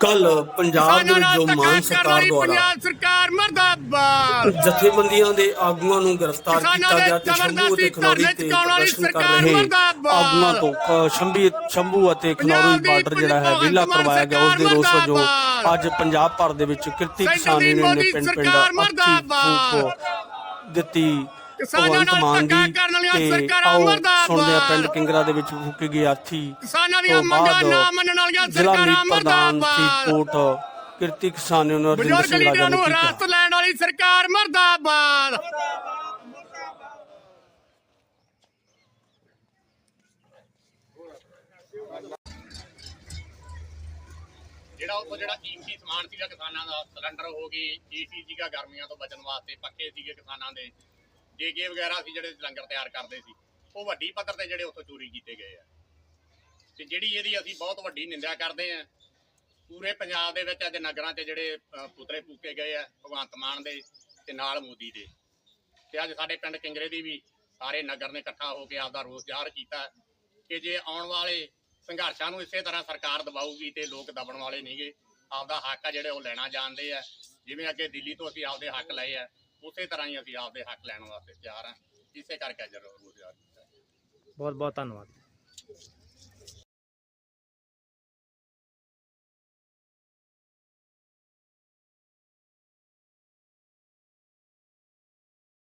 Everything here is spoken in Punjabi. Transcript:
ਕੱਲ ਪੰਜਾਬ ਦੇ ਵਿੱਚ ਜੋ ਮਾਨ ਸਰਕਾਰ ਦੁਆਰਾ ਪੰਜਾਬ ਸਰਕਾਰ ਮਰਦਾਬਾਦ ਜਥੇਬੰਦੀਆਂ ਦੇ ਆਗੂਆਂ ਨੂੰ ਗ੍ਰਿਫਤਾਰ ਕੀਤਾ ਗਿਆ ਤੇ ਸ਼ੰਭੂ ਅਤੇ ਖਨੌਰੀ ਤੇ ਪ੍ਰਦਰਸ਼ਨ ਕਰ ਸਰਕਾਰ ਰਹੇ ਮੁਰਦਾਬਾਦ। ਆਗੂਆਂ ਤੋਂ ਸ਼ੰਭੀ ਸ਼ੰਭੂ ਅਤੇ ਖਨੌਰੀ ਬਾਰਡਰ ਜਿਹੜਾ ਹੈ ਵਿਲਾ ਕਰਵਾਇਆ ਗਿਆ ਉਸ ਦੇ ਰੋਸ ਵਜੋਂ। ਅੱਜ ਪੰਜਾਬ ਭਰ ਦੇ ਵਿੱਚ ਕਿਰਤੀ ਕਿਸਾਨ ਨੇ ਪਿੰਡ ਪਿੰਡ ਦਿੱਤੀ ਕਿਸਾਨਾਂ ਭਗਵੰਤ ਨਾਲ ਮਾਨ ਧੱਕਾ ਦੀ ਕਰਨ ਵਾਲੀਆਂ ਤੇ ਸਰਕਾਰਾਂ ਆਓ। ਸੁਣਦੇ ਆ ਪਿੰਡ ਕਿੰਗਰਾ ਦੇ ਵਿੱਚ ਫੂਕੀ ਗਈ ਆਰਥੀ ਕਿਸਾਨਾਂ ਦੀਆਂ ਤੋਂ ਮੰਗਾਂ ਬਾਅਦ ਨਾ ਮੰਨਣ ਵਾਲੀਆਂ ਜ਼ਿਲ੍ਹਾ ਸਰਕਾਰਾਂ ਮੀਤ ਪ੍ਰਧਾਨ ਮਰਦਾਬਾਦ ਫਰੀਦਕੋਟ ਕਿਰਤੀ ਕਿਸਾਨ ਯੂਨੀਅਨ ਰਜਿੰਦਰ ਬਜ਼ੁਰਗ ਸਿੰਘ ਰਾਜਾ ਲੀਡਰਾਂ ਨੇ ਨੂੰ ਕੀਤਾ। ਹਿਰਾਸਤ ਲੈਣ ਵਾਲੀ ਸਰਕਾਰ ਮਰਦਾਬਾਦ। ਜਿਹੜਾ ਉੱਥੋਂ ਜਿਹੜਾ ਕੀਮਤੀ ਸਮਾਨ ਸੀਗਾ ਕਿਸਾਨਾਂ ਦਾ ਸਿਲੰਡਰ ਹੋ ਗਈ ਏਸੀ ਸੀਗਾ ਗਰਮੀਆਂ ਤੋਂ ਬਚਣ ਵਾਸਤੇ ਪੱਖੇ ਸੀਗੇ ਕਿਸਾਨਾਂ ਦੇ। ਜੇਕੇ ਵਗੈਰਾ ਸੀ ਜਿਹੜੇ ਲੰਗਰ ਤਿਆਰ ਕਰਦੇ ਸੀ ਉਹ ਵੱਡੀ ਪੱਧਰ ਤੇ ਜਿਹੜੇ ਉੱਥੋਂ ਚੋਰੀ ਕੀਤੇ ਗਏ ਆ। ਤੇ ਜਿਹੜੀ ਇਹਦੀ ਅਸੀਂ ਬਹੁਤ ਵੱਡੀ ਨਿੰਦਿਆ ਕਰਦੇ ਆ ਪੂਰੇ ਪੰਜਾਬ ਦੇ ਵਿੱਚ ਅੱਜ ਨਗਰਾਂ 'ਚ ਜਿਹੜੇ ਅ, ਪੁਤਲੇ ਫੂਕੇ ਗਏ ਆ ਭਗਵੰਤ ਮਾਨ ਦੇ ਤੇ ਨਾਲ ਮੋਦੀ ਦੇ। ਤੇ ਅੱਜ ਸਾਡੇ ਪਿੰਡ ਕਿੰਗਰੇ ਦੀ ਵੀ ਸਾਰੇ ਨਗਰ ਨੇ ਇਕੱਠਾ ਹੋ ਕੇ ਆਪਦਾ ਰੋਸ ਜ਼ਾਹਰ ਕੀਤਾ ਕਿ ਜੇ ਆਉਣ ਵਾਲੇ ਸੰਘਰਸ਼ਾਂ ਨੂੰ ਇਸੇ ਤਰ੍ਹਾਂ ਸਰਕਾਰ ਦਬਾਊਗੀ ਤੇ ਲੋਕ ਦਬਣ ਵਾਲੇ ਨਹੀਂਗੇ ਆਪਦਾ ਹੱਕ ਆ ਜਿਹੜੇ ਉਹ ਲੈਣਾ ਜਾਣਦੇ ਆ। ਜਿਵੇਂ ਅੱਗੇ ਦਿੱਲੀ ਤੋਂ ਅਸੀਂ ਆਪਦੇ ਹੱਕ ਲਏ ਆ ਉਸੇ ਤਰ੍ਹਾਂ ਹੀ ਅਸੀਂ ਆਪਦੇ ਹੱਕ ਲੈਣ ਵਾਸਤੇ ਤਿਆਰ ਹਾਂ। ਇਸੇ ਕਰਕੇ ਅੱਜ ਰੋਸ ਕੀਤਾ। ਬਹੁਤ ਬਹੁਤ ਧੰਨਵਾਦ।